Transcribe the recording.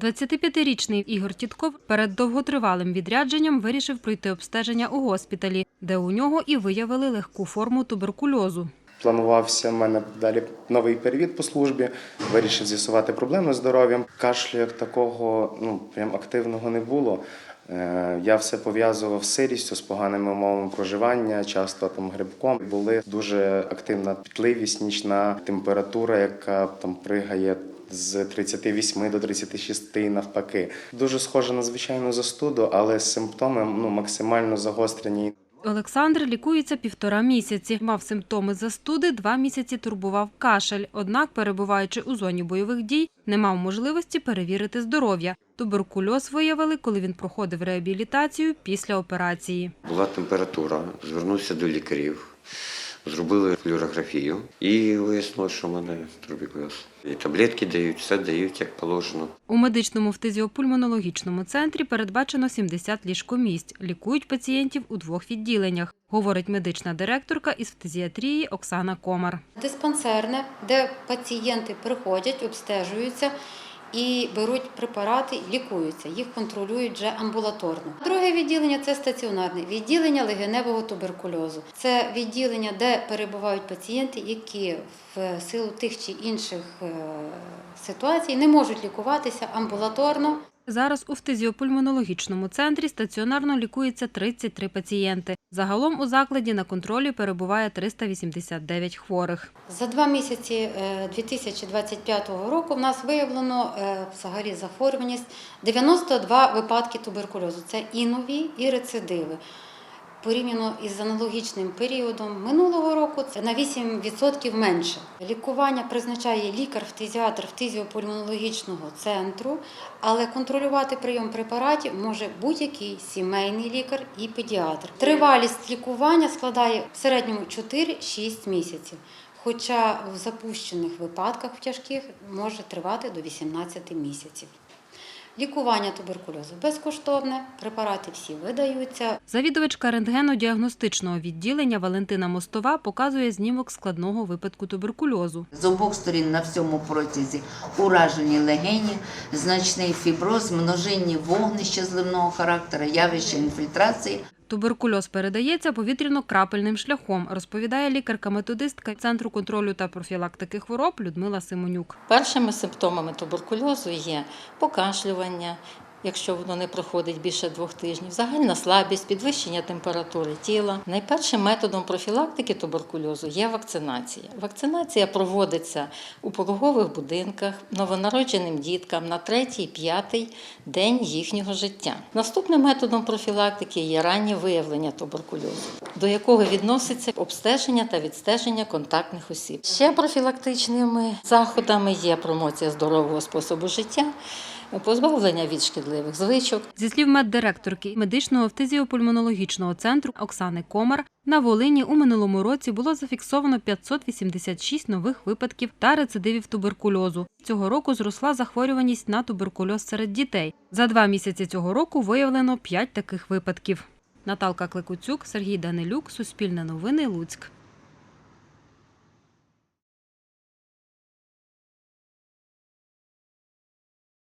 25-річний Ігор Тітков перед довготривалим відрядженням вирішив пройти обстеження у госпіталі, де у нього і виявили легку форму туберкульозу. Планувався в мене далі новий перевід по службі. Вирішив з'ясувати проблеми з здоров'ям. Кашлю як такого ну прям активного не було. Е, Я все пов'язував з сирістю, з поганими умовами проживання, часто там грибком. Були дуже активна пітливість, нічна температура, яка там пригає з 38 до 36 навпаки. Дуже схоже на звичайну застуду, але симптоми ну максимально загострені. Олександр лікується півтора місяці. Мав симптоми застуди, два місяці турбував кашель. Однак, перебуваючи у зоні бойових дій, не мав можливості перевірити здоров'я. Туберкульоз виявили, коли він проходив реабілітацію після операції. Була температура, звернувся до лікарів, зробили флюорографію і вияснилося, що в мене туберкульоз. І таблетки дають, все дають як положено. У медичному фтизіопульмонологічному центрі передбачено 70 ліжкомісць. Лікують пацієнтів у двох відділеннях, говорить медична директорка із фтизіатрії Оксана Комар. диспансерне, де пацієнти приходять, обстежуються і беруть препарати, лікуються. Їх контролюють вже амбулаторно. Друге відділення це стаціонарне відділення легеневого туберкульозу. Це відділення, де перебувають пацієнти, які в силу тих чи інших е, ситуацій не можуть лікуватися амбулаторно. Зараз у фтизіопульмонологічному центрі стаціонарно лікується 33 пацієнти. Загалом у закладі на контролі перебуває 389 хворих. За два місяці е, 2025 року в нас виявлено е, взагалі захворюваність 92 випадки туберкульозу. Це і нові, і рецидиви. Порівняно із аналогічним періодом минулого року це на 8% менше. Лікування призначає лікар-фтизіатр фтизіопульмонологічного центру, але контролювати прийом препаратів може будь-який сімейний лікар і педіатр. Тривалість лікування складає в середньому 4-6 місяців. Хоча в запущених випадках в тяжких може тривати до 18 місяців. Лікування туберкульозу безкоштовне, препарати всі видаються. Завідувачка рентгено-діагностичного відділення Валентина Мостова показує знімок складного випадку туберкульозу. З обох сторін на всьому протязі уражені легені, значний фіброз, множинні вогнища зливного характеру, явище інфільтрації. Туберкульоз передається повітряно-крапельним шляхом, розповідає лікарка-методистка Центру контролю та профілактики хвороб Людмила Симонюк. Першими симптомами туберкульозу є покашлювання, якщо воно не проходить більше двох тижнів, загальна слабість, підвищення температури тіла. Найпершим методом профілактики туберкульозу є вакцинація. Вакцинація проводиться у пологових будинках новонародженим діткам на третій-п'ятий день їхнього життя. Наступним методом профілактики є раннє виявлення туберкульозу, до якого відноситься обстеження та відстеження контактних осіб. Ще профілактичними заходами є промоція здорового способу життя, позбавлення від шкідливих звичок, Зі слів меддиректорки медичного фтизіопульмонологічного центру Оксани Комар, на Волині у минулому році було зафіксовано 586 нових випадків та рецидивів туберкульозу. Цього року зросла захворюваність на туберкульоз серед дітей. За два місяці цього року виявлено 5 таких випадків. Наталка Кликуцюк, Сергій Данилюк, Суспільне новини, Луцьк.